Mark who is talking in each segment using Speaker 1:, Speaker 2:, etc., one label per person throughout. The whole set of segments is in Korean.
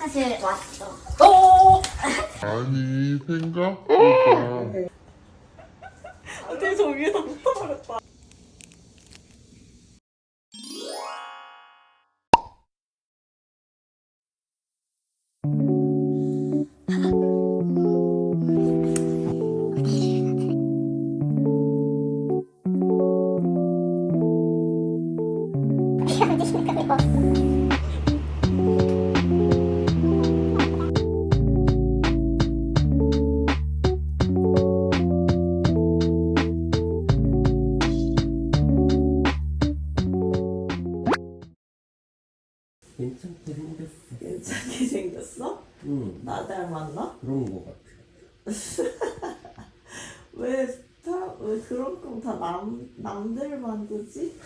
Speaker 1: 사실 왔어.
Speaker 2: 오!
Speaker 3: 아니 생각보다
Speaker 2: 어떻게 저 위에다 붙어버렸다.
Speaker 4: 괜찮게 생겼어.
Speaker 2: 괜찮게 생겼어?
Speaker 4: 응,
Speaker 2: 나 닮았나?
Speaker 4: 그런 거 같아.
Speaker 2: 왜, 다, 왜 그런 꿈다 남, 남들 만드지?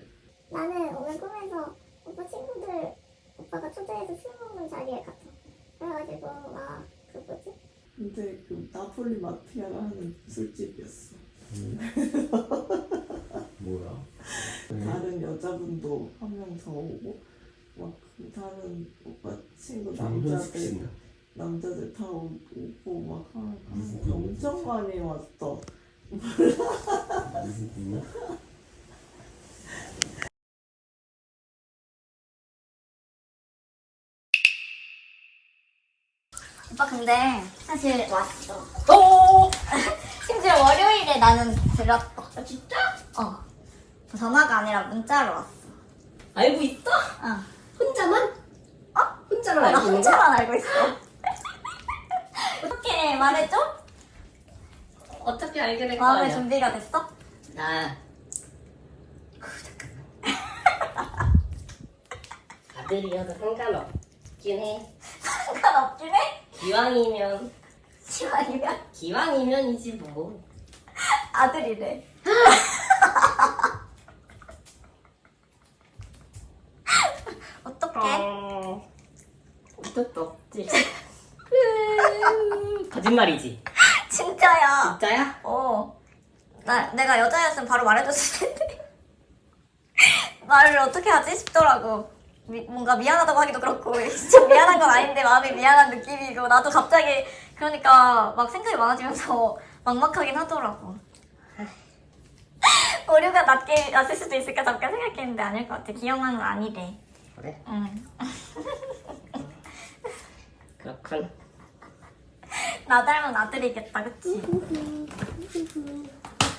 Speaker 5: 나는 오늘 꿈에서 오빠 친구들 오빠가 초대해서 술 먹는 자리에 갔어. 그래가지고 막 그 뭐지?
Speaker 2: 근데 그 나폴리 마피아가 하는 술집이었어.
Speaker 4: 뭐야?
Speaker 2: 다른 여자분도 한 명 더 오고, 막그 다른 오빠 친구
Speaker 4: 정현숙
Speaker 2: 남자들? 남자들 다 오- 오고 막 하니까
Speaker 4: 무슨 꿈이지?
Speaker 2: 엄청 많이 왔어.
Speaker 4: 무슨 꿈이야?
Speaker 1: 오빠 근데 사실 왔어.
Speaker 2: 오!
Speaker 1: 심지어 월요일에 나는 들었어.
Speaker 2: 아, 진짜?
Speaker 1: 어. 전화가 아니라 문자로 왔어.
Speaker 6: 알고 있어?
Speaker 1: 어.
Speaker 6: 혼자만?
Speaker 1: 어?
Speaker 6: 혼자만
Speaker 1: 나
Speaker 6: 알고 있는 거야?
Speaker 1: 혼자만 알고 있어. 어떻게 말해줘?
Speaker 6: 어떻게 알게 된
Speaker 1: 마음의
Speaker 6: 거야?
Speaker 1: 준비가 됐어?
Speaker 6: 나 그, 잠깐만 아들이어도 상관없긴 해
Speaker 1: 상관없긴 해?
Speaker 6: 기왕이면
Speaker 1: 시간이면
Speaker 6: 기왕이면이지 뭐
Speaker 1: 아들이래. 어...
Speaker 6: 어쩔 없지 거짓말이지
Speaker 1: 진짜야.
Speaker 6: 진짜야?
Speaker 1: 어. 나, 내가 여자였으면 바로 말해줬을 텐데. 말을 어떻게 하지 싶더라고. 미- 뭔가 미안하다고 하기도 그렇고, 진짜 미안한 건 아닌데 마음이 미안한 느낌이고, 나도 갑자기, 그러니까 막 생각이 많아지면서 막막하긴 하더라고. 오류가 낮게, 낮을 수도 있을까 잠깐 생각했는데 아닐 것 같아. 기억나는 건 아니래.
Speaker 6: 그래
Speaker 1: 응.
Speaker 6: 그렇군
Speaker 1: 나 닮은 아들이겠다, 그치?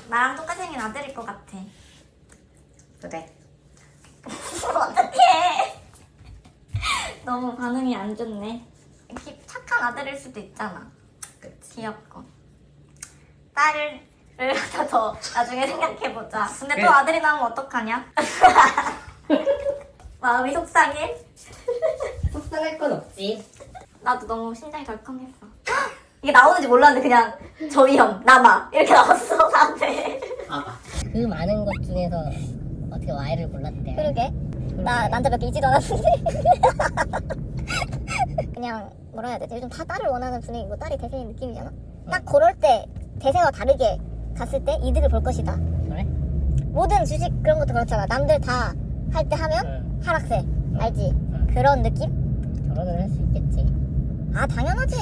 Speaker 1: 나랑 똑같이 생긴 아들일 것 같아.
Speaker 6: 그래
Speaker 1: 어떡해. 너무 반응이 안 좋네. 기- 착한 아들일 수도 있잖아. 귀엽고. 딸을 하나 더 나중에 생각해보자. 근데 또
Speaker 6: 그래.
Speaker 1: 아들이 나오면 어떡하냐? 마음이 속상해?
Speaker 6: 속상할 건 없지
Speaker 1: 나도 너무 심장이 덜컹했어. 이게 나오는지 몰랐는데 그냥 저희형, 남아 이렇게 나왔어 나한테.
Speaker 6: 봐봐
Speaker 7: 그 많은 것 중에서 어떻게 Y를 골랐대?
Speaker 5: 그러게. 나 남자 몇 개 있지도 않았는데. 그냥 뭐라 해야 되지? 요즘 다 딸을 원하는 분위기고 딸이 대세인 느낌이잖아. 딱 그럴 때 대세와 다르게 갔을 때 이득을 볼 것이다.
Speaker 7: 그래?
Speaker 5: 모든 주식 그런 것도 그렇잖아. 남들 다 할 때 하면
Speaker 7: 응.
Speaker 5: 하락세. 알지?
Speaker 7: 응.
Speaker 5: 그런 느낌?
Speaker 7: 결혼을 할 수 있겠지.
Speaker 5: 아 당연하지.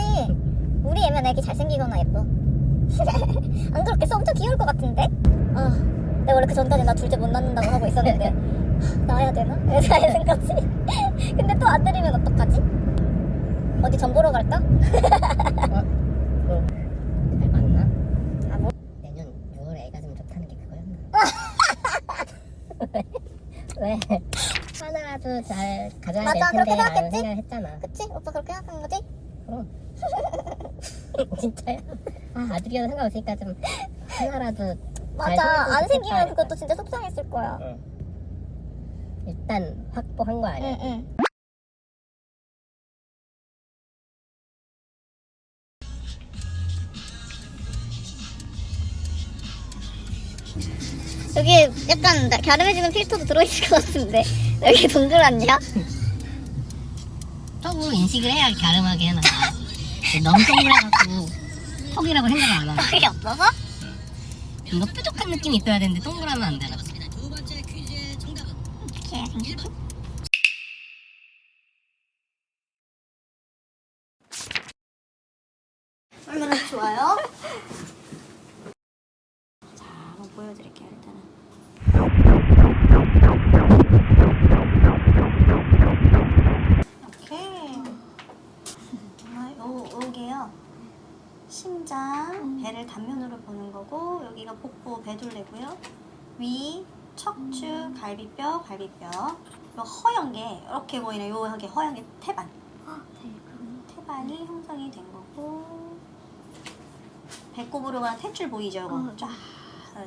Speaker 5: 우리 애면 애기 잘생기거나 예뻐. 안 그렇겠어? 엄청 귀여울 것 같은데? 아, 내가 원래 그 전까지 나 둘째 못 낳는다고 하고 있었는데 낳아야 되나? 이래서 하는 거지. 근데 또안 들이면 어떡하지? 어디 전 보러 갈까?
Speaker 7: 그거 잘 맞나?
Speaker 5: 아, 뭐?
Speaker 7: 내년 6월에 애가 좀 좋다는 게 그거였나? 왜? 하나라도 잘 가져야
Speaker 5: 맞아,
Speaker 7: 될
Speaker 5: 그렇게
Speaker 7: 텐데 라는
Speaker 5: 생각했지?
Speaker 7: 생각을 했잖아.
Speaker 5: 그치? 오빠 그렇게 생각하는 거지?
Speaker 7: 그럼. 진짜야? 아, 아들이어도 상관없으니까 좀 하나라도 잘
Speaker 5: 맞아. 안 생기면
Speaker 7: 좋겠다.
Speaker 5: 그것도 진짜 속상했을 거야.
Speaker 7: 응. 일단 확보한 거 아니야?
Speaker 5: 응, 응. 여기 약간 갸름해지는 필터도 들어있을 것 같은데 여기 동그랗냐?
Speaker 7: 턱으 인식을 해야 갸름하게 해놔. 너무 동그래갖고 턱이라고 생각 안 하고
Speaker 5: 턱이 없어서?
Speaker 7: 뭔가 뾰족한 느낌이 있어야 되는데 동그라면 안 되나?
Speaker 5: 오늘은
Speaker 8: 좋아요? 단면으로 보는 거고, 여기가 복부 배둘레고요. 위, 척추, 갈비뼈, 갈비뼈. 요 허연 게 이렇게 보이는 요 여기 허연 게 태반. 태반이 형성이 된 거고 배꼽으로 가는 탯줄 보이죠? 이거 쫙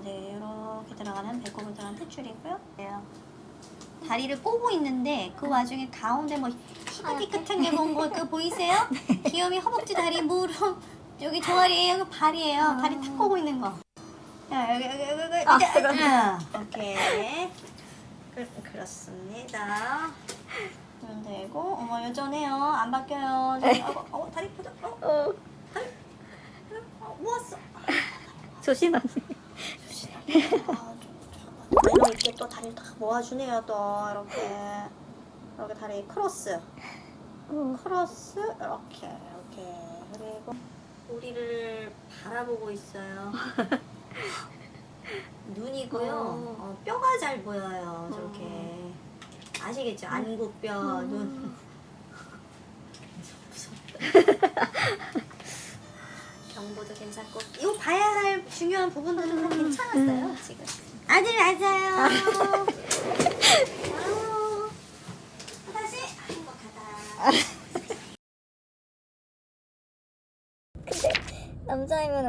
Speaker 8: 네, 이렇게 들어가는 배꼽으로 들어가는 탯줄이고요. 네요. 다리를 꼬고 있는데 그 와중에 가운데 뭐 희끗희끗한 게 뭔가 그 보이세요? 귀요미 허벅지 다리 무릎 여기 종아리에요? 여기 발이에요. 다리 탁 꼬고 있는 거. 야, 여기 여기 여기 여기. 이제 아, 오케이. 그, 그렇습니다. 그럼 되고. 어머 여전해요. 안 바뀌어요. 어, 어, 다리 보자. 어, 다리. 어, 모았어.
Speaker 1: 조심하세요.
Speaker 8: 아, 이런 이렇게 또 다리를 딱 모아주네요 또. 이렇게. 이렇게 다리 크로스. 크로스. 이렇게 이렇게 바라보고 있어요. 눈이고요. 어, 뼈가 잘 보여요 저렇게. 아시겠죠? 안구뼈 눈. 경보도 괜찮고. 이거 봐야 할 중요한 부분들은 다 괜찮았어요 지금. 아들 맞아요? 아우, 다시. 행복하다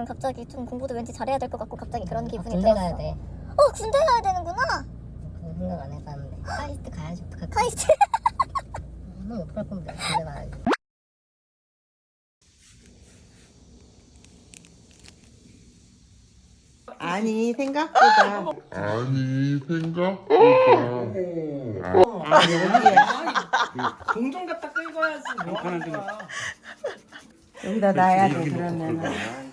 Speaker 1: 남자이면은 갑자기 좀 공부도 왠지 잘해야 될 것 같고 갑자기 그런 기분이
Speaker 7: 군대
Speaker 1: 들었어.
Speaker 7: 가야 돼.
Speaker 1: 어 군대 가야 되는구나.
Speaker 7: 그 생각 안 해봤는데. 카이스트 가야지. 어떡할 거야.
Speaker 1: 카이스트.
Speaker 7: 너무 못갈 건데 군대 가야지.
Speaker 9: 아니 생각보다
Speaker 10: 아니 생각보다
Speaker 9: 아 여기야
Speaker 3: 공정 갖다 끌고야지 뭐 하는 거야
Speaker 9: 여기다 놔야 돼 그러면 은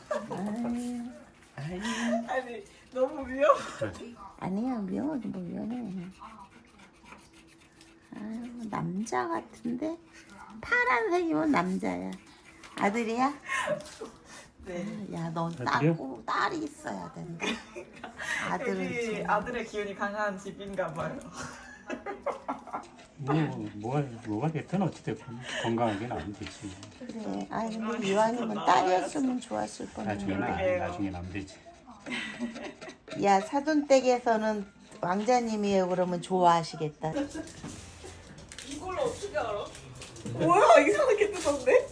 Speaker 3: 아니 너무 위험해
Speaker 9: 아니야 위험하지. 뭐 위험해 아유 남자 같은데? 파란색이면 남자야. 아들이야?
Speaker 3: 네.
Speaker 9: 야넌 딸고 딸이 있어야 된다. 아들은
Speaker 3: 여기
Speaker 9: 지금
Speaker 3: 아들의 기운이 강한 집인가 봐요
Speaker 11: 뭐, 뭐가, 뭐가 됐든 어찌됐건 건강하게는 안 되지.
Speaker 9: 그래 아니 근데 이왕이면 딸이었으면 좋았을
Speaker 11: 나중에는 안,
Speaker 9: 뻔했는데
Speaker 11: 나중에는 안 되지.
Speaker 9: 야 사돈댁에서는 왕자님이에요 그러면 좋아하시겠다
Speaker 3: 이걸 어떻게 알아? 뭐야 이상하게 뜯었네?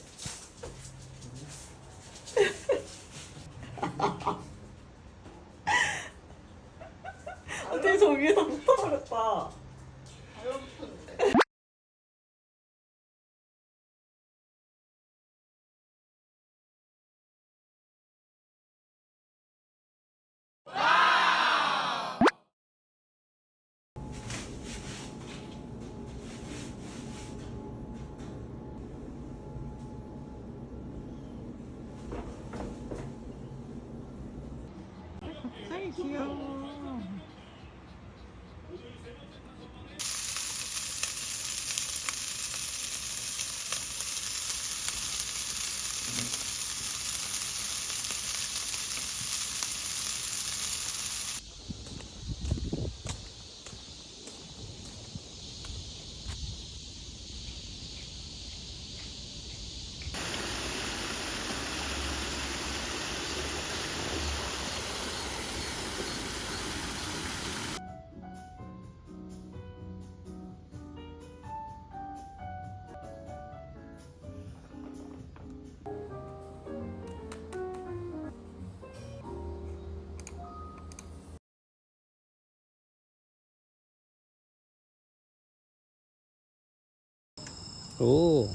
Speaker 4: 오.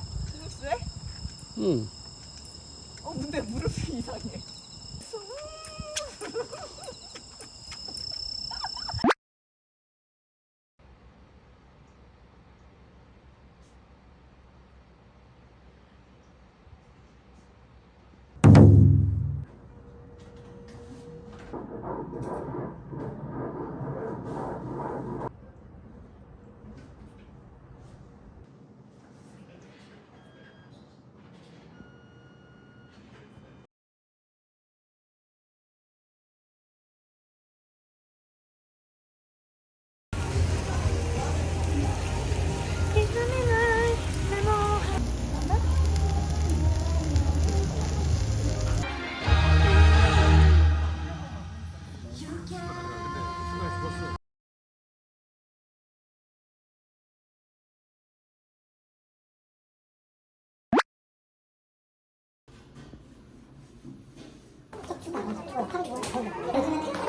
Speaker 3: 세?
Speaker 4: 응.
Speaker 3: 어 근데 무릎이 이상해
Speaker 1: 얼굴